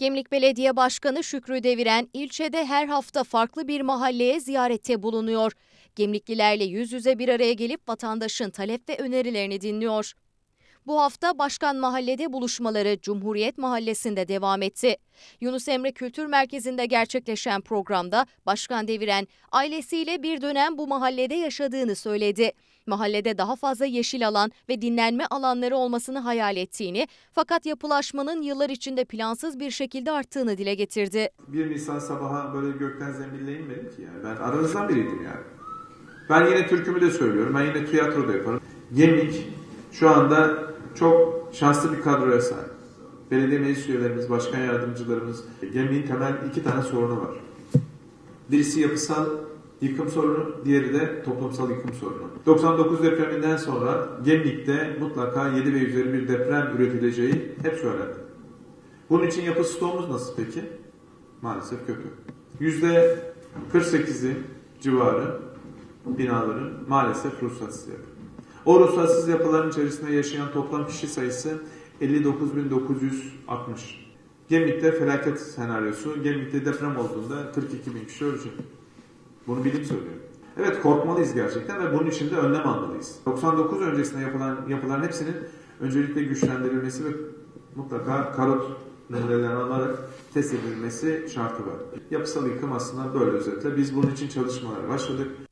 Gemlik Belediye Başkanı Şükrü Deviren ilçede her hafta farklı bir mahalleye ziyarette bulunuyor. Gemliklilerle yüz yüze bir araya gelip vatandaşın talep ve önerilerini dinliyor. Bu hafta Başkan Mahalle'de buluşmaları Cumhuriyet Mahallesi'nde devam etti. Yunus Emre Kültür Merkezi'nde gerçekleşen programda Başkan Deviren ailesiyle bir dönem bu mahallede yaşadığını söyledi. Mahallede daha fazla yeşil alan ve dinlenme alanları olmasını hayal ettiğini fakat yapılaşmanın yıllar içinde plansız bir şekilde arttığını dile getirdi. 1 Nisan sabaha böyle gökten zembille inmedim ki yani. Ben aranızdan biriydim yani. Ben yine türkümü de söylüyorum. Ben yine tiyatroda yaparım. Gemlik şu anda çok şanslı bir kadroya sahip. Belediye meclis üyelerimiz, başkan yardımcılarımız. Gemlik'in temel iki tane sorunu var. Birisi yapısal yıkım sorunu, diğeri de toplumsal yıkım sorunu. 99 depreminden sonra Gemlik'te mutlaka 7 ve üzeri bir deprem üretileceği hep söylendi. Bunun için yapı stoğumuz nasıl peki? Maalesef kötü. Yüzde 48'i civarı binaların maalesef ruhsatsız yapı. O ruhsatsız yapıların içerisinde yaşayan toplam kişi sayısı 59.960. Gemlik'te felaket senaryosu, Gemlik'te deprem olduğunda 42 bin kişi ölecek. Bunu bilim söylüyor. Evet korkmalıyız gerçekten ve bunun için de önlem almalıyız. 99 öncesinde yapılan yapıların hepsinin öncelikle güçlendirilmesi ve mutlaka karot numaralarını alarak test edilmesi şartı var. Yapısal yıkım aslında böyle özetle. Biz bunun için çalışmalara başladık.